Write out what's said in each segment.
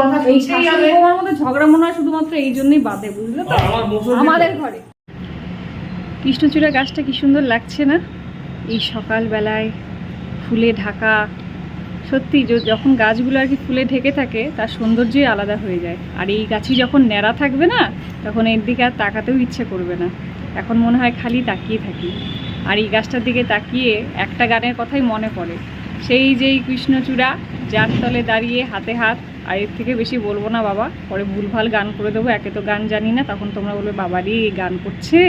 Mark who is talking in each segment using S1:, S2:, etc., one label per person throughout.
S1: কথা
S2: এই শাশুড়ি বৌমার মধ্যে ঝগড়া মনে হয় শুধুমাত্র এই জন্যই বাদে বুঝলে তো? আমাদের ঘরে। কৃষ্ণচূড়া গাছটা কি সুন্দর লাগছে না? এই সকালবেলায় ফুলে ঢাকা সত্যি যখন গাছগুলো আর কি ফুলে ঢেকে থাকে তার সৌন্দর্যই আলাদা হয়ে যায়। আর এই গাছই যখন ন্যাড়া থাকবে না তখন এর দিকে আর তাকাতেও ইচ্ছে করবে না। এখন মনে হয় খালি তাকিয়ে থাকি। আর এই গাছটার দিকে তাকিয়ে একটা গানের কথাই মনে পড়ে। সেই যেই কৃষ্ণচূড়া, যার তলে দাঁড়িয়ে হাতে হাত, আর এর থেকে বেশি বলব না বাবা, পরে ভুলভাল গান করে দেবো, একে তো গান জানি না, তখন তোমরা বলবে, বাবারই গান করছে।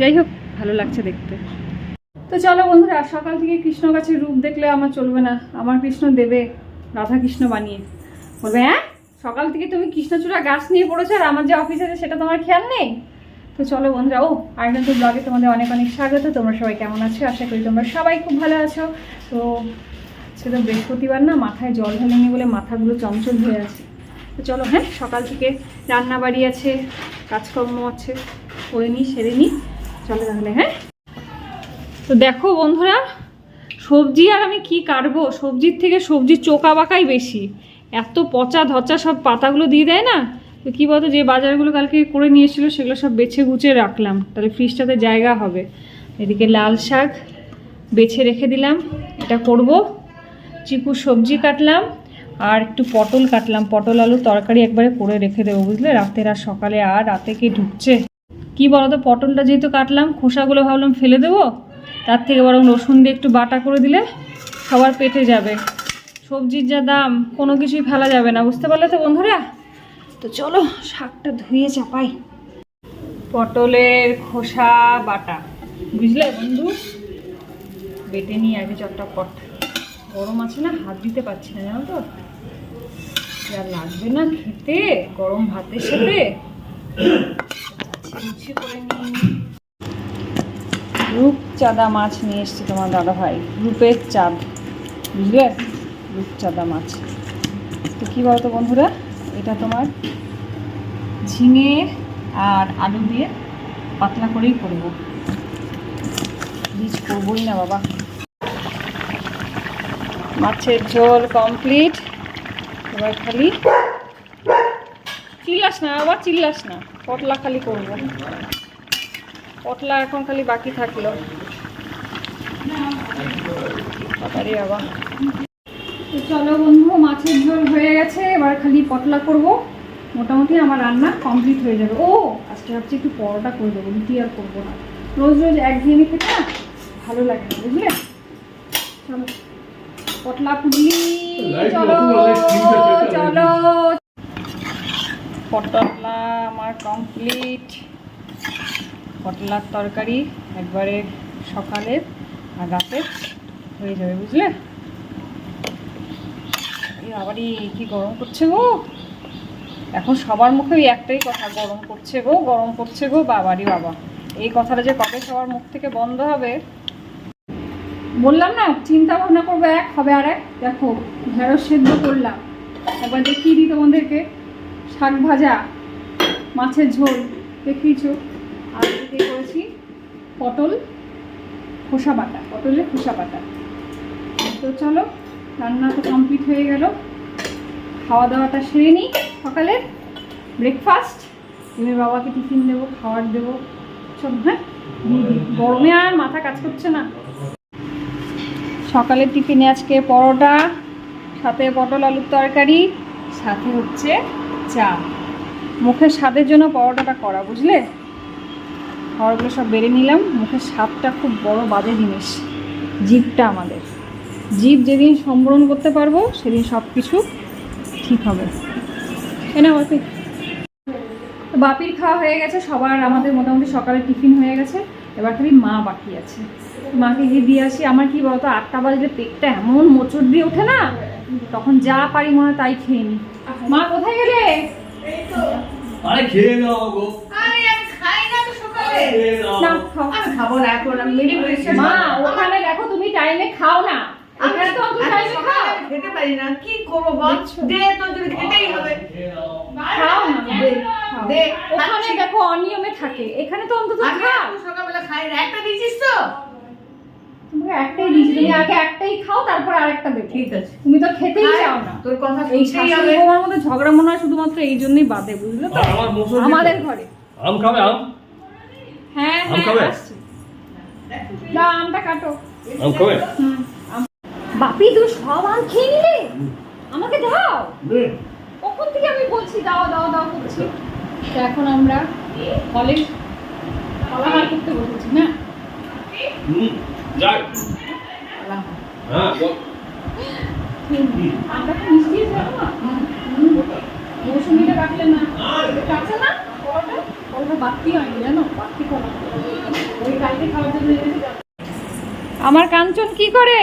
S2: যাই হোক, ভালো লাগছে দেখতে। তো চলো বন্ধুরা, সকাল থেকে কৃষ্ণ গাছের রূপ দেখলে আমার চলবে না, আমার কৃষ্ণ দেবে রাধা কৃষ্ণ বানিয়ে। বলবে হ্যাঁ? সকাল থেকে তুমি কৃষ্ণচূড়া গাছ নিয়ে পড়েছো আর আমার যে অফিস আছে সেটা তোমার খেয়াল নেই? তো চলো বন্ধুরা, ও আরেকজন তো ব্লগে তোমাদের অনেক অনেক স্বাগত। তোমরা সবাই কেমন আছো? আশা করি তোমরা সবাই খুব ভালো আছো। তো আজকে তো বৃহস্পতিবার না, মাথায় জল ঢালেনি বলে মাথাগুলো চঞ্চল হয়ে আছে। তো চলো হ্যাঁ সকাল থেকে রান্না বাড়ি আছে, কাজকর্ম আছে, করে নিই, সেরে নিই। চলো তাহলে হ্যাঁ। তো দেখো বন্ধুরা, সবজি আর আমি কি কাটবো? সবজির থেকে সবজির চোকা বাঁকাই বেশি। এত পচা ধচা সব পাতাগুলো দিয়ে দেয় না? তো কী বলতো, যে বাজারগুলো কালকে করে নিয়ে এসেছিল সেগুলো সব বেছে গুছে রাখলাম। তাহলে ফ্রিজটাতে জায়গা হবে। এদিকে লাল শাক বেছে রেখে দিলাম। এটা করব। চিকু সবজি কাটলাম আর একটু পটল কাটলাম। পটল, আলু তরকারি একবারে করে রেখে দেবো, বুঝলে? রাতের আর সকালে আর রাতে কি ঢুকছে? কি বলতো, পটলটা যেহেতু কাটলাম, খোসাগুলো ভাবলাম ফেলে দেবো। তার থেকে বরং রসুন দিয়ে একটু বাটা করে দিলে সবার পেটে যাবে। সবজির যা দাম, কোনো কিছুই ফেলা যাবে না। বুঝতে পারলে তো বন্ধুরা? তো চলো শাকটা ধুয়ে চাপাই। পটলের খোসা বাটা। বুঝলে বন্ধু? বেটে নিয়ে আগে চটপট গরম আছে না, হাত দিতে পারছি না, জানো তো? যা লাগবে না খেতে, গরম ভাতের সাথে। ছিমছি করে নিই। রূপচাঁদা মাছ নিয়ে এসছি তোমার দাদা ভাই। রূপের চাঁদ। বুঝলে? রূপচাঁদা মাছ। তো কী বলতো বন্ধুরা? এটা তোমার ঝিঙে আর আলু দিয়ে পাতলা করেই করব। বীজ করবোই না বাবা। মাছের ঝোল কমপ্লিট এবার খালি চিল্লাস না আবার চিল্লাস না। পটলা খালি করব। পটলা এখন খালি বাকি থাকল। বাবা। তো চলো বন্ধু মাছের ঝোল হয়ে গেছে এবার খালি পটলা করব। মোটামুটি আমার রান্না কমপ্লিট হয়ে যাবে। ও আজকে ভাবছি একটু পরোটা করে দেবো রুটি আর করব না। রোজ রোজ একঘেয়েমি খেতে না ভালো লাগে না বুঝলে? চলো পটলা পুডলি চলো চলো। পটলা আমার কমপ্লিট পটলার তরকারি একবারে সকালের আর রাতের হয়ে যাবে বুঝলে? বাবারি কি গরম করছে গো? এখন সবার মুখে ওই একটাই কথা, গরম করছে গো, গরম করছে গো বাবারই বাবা। এই কথাটা যে কবে সবার মুখ থেকে বন্ধ হবে? বললাম না, চিন্তা ভাবনা করব এক, হবে আর এক। দেখো, ঢেঁড়স সেদ্ধ করলাম। একবার দেখিয়ে দিই তোমাদেরকে। শাক ভাজা, মাছের ঝোল, দেখিয়েছো? আর এদিকে করেছি? পটল, খোসা বাটা, পটলের খোসা বাটা। তো চলো রান্না তো কমপ্লিট হয়ে গেল। খাওয়া দাওয়াটা সেরে নিই সকালে। ব্রেকফাস্ট তুমি বাবাকে টিফিন দেবো, খাবার দেবো। সব হ্যাঁ? গরমে আর মাথা কাজ করছে না। সকালের টিফিনে আজকে পরোটা, সাথে পটল আলুর তরকারি, সাথে হচ্ছে চা। মুখের স্বাদের জন্য পরোটাটা করা, বুঝলে? খাবারগুলো সব বেড়ে নিলাম। মুখের স্বাদটা খুব বড় বাজে জিনিস। জিভটা আমাদের। জিভ যেদিন সম্বরণ করতে পারব সেদিন সব কিছু ঠিক হবে। এনা বাপি। তো বাপির খাওয়া হয়ে গেছে সবার আমাদের মোটামুটি সকালে টিফিন হয়ে গেছে। এবার খালি মা বাকি আছে। মাকে গিয়ে দিয়ে আসি। আমার কি বলতো আটটা বাজে পেটটা এমন মোচড় দিয়ে ওঠে না তখন যা পারি মনে হয় তাই খেয়ে নি। মা কোথায় গেলে?
S3: আরে খেয়ে নাও গো।
S1: আরে আমি খাই না
S2: না খাও।
S1: আমি খাব না এখন
S2: মা ওখানে দেখো তুমি টাইমে খাও না। এখানে তো অন্তত খাও
S1: খেতে পারি না। কি করব বল? দে তো যদি খেতেই হবে।
S2: খাও
S1: দে,
S2: ওখানে দেখো অনিয়মে থাকে। এখানে তো অন্তত খাও।
S1: সকালবেলা খাই একটা দিয়েছিস তো?
S2: তোমাকে একটাই দিয়েছি। তুমি আগে একটাই খাও তারপর আরেকটা দেবো।
S1: ঠিক আছে।
S2: তুমি তো খেতেই চাও না।
S1: তোর কথা
S2: এই শাশুড়ি বৌমার মধ্যে ঝগড়া মনে হয় শুধুমাত্র এই জন্যই বাদে বুঝলে তো? আমাদের ঘরে।
S3: আম খাবে আম?
S2: হ্যাঁ
S3: আম
S2: হ্যাঁ
S3: খাবে?
S2: আমটা কাটো।
S3: আম খাবে?
S2: হুম। বাপি তুমি সব আম খেয়ে নিলে? আমাকে দাও। কখন থেকে আমি বলছি দাও দাও দাও করছি? তো এখন আমরা হলে ফলাহার করতে বসেছি না?
S3: হ্যাঁ।
S2: আমরা তো মিষ্টি মৌসুমিটা কাটলে না। কাটছে না আমার কাঞ্চন কি করে?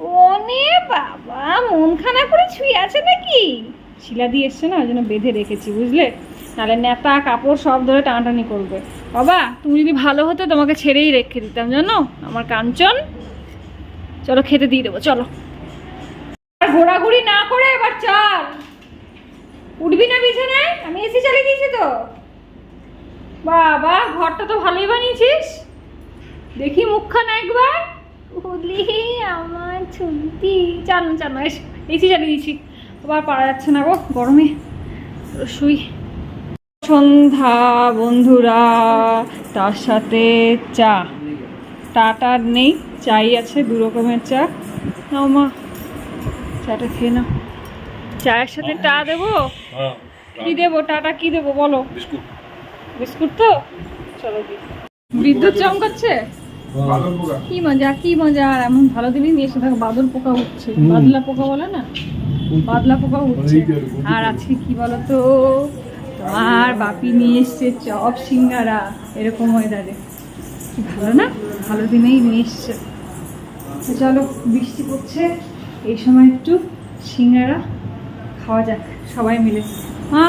S2: ওনে বাবা মন খানা করে ছুঁয়ে আছে নাকি? শিলা দিয়ে এসছে না, ওই জন্য বেঁধে রেখেছি, বুঝলে? নাহলে নেতা, কাপড় সব ধরে টানাটানি করবে। বাবা, তুমি যদি ভালো হতো, তোমাকে ছেড়েই রেখে দিতাম, জানো? আমার কাঞ্চন। চলো খেতে দিয়ে দেবো, চলো। আর ঘোরাঘুরি না করে এবার চল। উঠবি না বিছানায়? আমি এসি চালিয়ে দিয়েছি তো। বাবা, ঘরটা তো ভালোই বানিয়েছিস। দেখি মুখখানা একবার। উলি আমার ছুটি চালু চালু এসে চালিয়ে দিয়েছি আবার পারা যাচ্ছে না গো গরমে। শুই। সন্ধ্যা বন্ধুরা তার সাথে চা। টাটার নেই চাই আছে দু রকমের চা। নাও মা চাটা খেয়ে নাও। চায়ের সাথে টা দেবো?
S3: হ্যাঁ
S2: কি দেবো? টাটা কি দেবো বলো।
S3: বিস্কুট।
S2: বিস্কুট তো? চলো বিদ্যুৎ চমকাচ্ছে? কি মজা কি মজা আর এমন ভালো দিনই নিয়ে এসে থাকো বাদল পোকা উঠছে। বাদলা পোকা বলে না? বাদলা পোকা উঠছে। আর আজকে কি বলো তো তোমার বাপি নিয়ে এসছে চপ সিঙ্গারা। এরকম ওয়েদারে কি ভালো না? ভালো দিনেই নিয়ে এসছে। চলো বৃষ্টি পড়ছে। এই সময় একটু সিঙ্গারা খাওয়া যাক সবাই মিলে। মা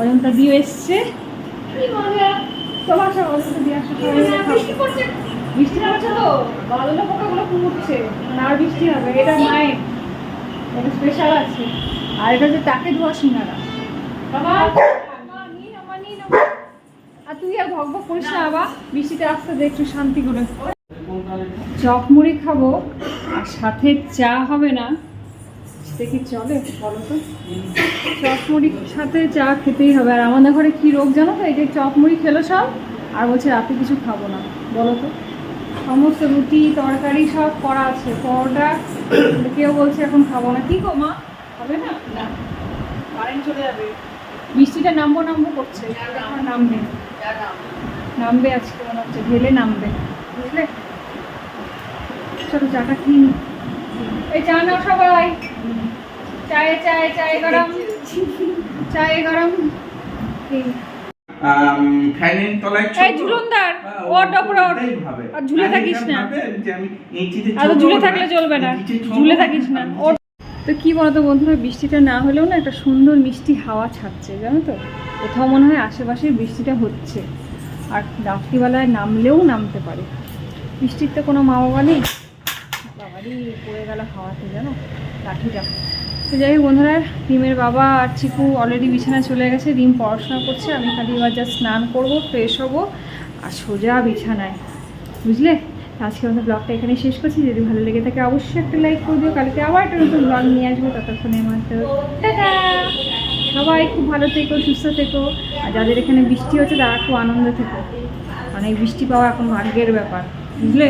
S2: অজন্তা দিও এসছে। কি মজা। দিয়ে আসো বৃষ্টি তো বাদলা পোকাগুলো বৃষ্টি হবে এটা নাই এটা স্পেশাল আছে। আর এটা হচ্ছে টাকে ধোয়া সিঙ্গারা। বাবা। আর তুই আর করিস না বাবা বৃষ্টিতে আসতে দে একটু শান্তি করে। চকমুড়ি খাব আর সাথে চা হবে না। কি চলে বলো তো। চপ মুড়ির সাথে চা খেতেই হবে। আর আমাদের ঘরে কি রোগ জানো তো? এই যে চপমুড়ি খেলো সব আর বলছে রাতে কিছু খাব না। বলো তো। সমস্ত রুটি তরকারি সব করা আছে। পরোটা কেউ বলছে এখন খাব না। কি গো মা? হবে না? না। কারেন্ট চলে যাবে। বৃষ্টিটা নামবো নামবো করছে। এখন নামবে। নামবে আজকে মনে হচ্ছে। ঢেলে নামবে। বুঝলে? চলো চাটা নিই। এই চা নাও সবাই। চায়ে চায়ে চায়ে গরম। চায়ে গরম। এই
S4: আম, ফ্যানের তলায়
S2: এই ঝুলনদার
S4: হ্যাঁ, ভাবে।
S2: আর ঝুলে থাকিস না। আর ঝুলে থাকলে চলবে না। ঝুলে থাকিস না। তো কি বলতো বন্ধুরা বৃষ্টিটা না হলেও না একটা সুন্দর মিষ্টি হাওয়া ছাড়ছে জানো তো? কোথাও মনে হয় আশেপাশে বৃষ্টিটা হচ্ছে। আর রাত্রিবেলায় নামলেও নামতে পারে। বৃষ্টির তো কোনো মা বাবা নেই বাবারই পড়ে গেল হাওয়াতে জানো? লাঠিটা। তো যাই বন্ধুরা, রিমের বাবা আর চিকু অলরেডি বিছানায় চলে গেছে, রিম পড়াশোনা করছে, আমি খালি এবার যা স্নান করব ফ্রেশ হব আর সোজা বিছানায়। বুঝলে? আজকে আমাদের ব্লগটা এখানে শেষ করছি, যদি ভালো লেগে থাকে অবশ্যই একটা লাইক করে দিও, কালকে আবার একটা নতুন ব্লগ নিয়ে আসব ততক্ষণে তো সবাই খুব ভালো থেকো, সুস্থ থেকো, আর যাদের এখানে বৃষ্টি হচ্ছে তারা খুব আনন্দ থেকো। মানে বৃষ্টি পাওয়া এখন ভাগ্যের ব্যাপার, বুঝলে?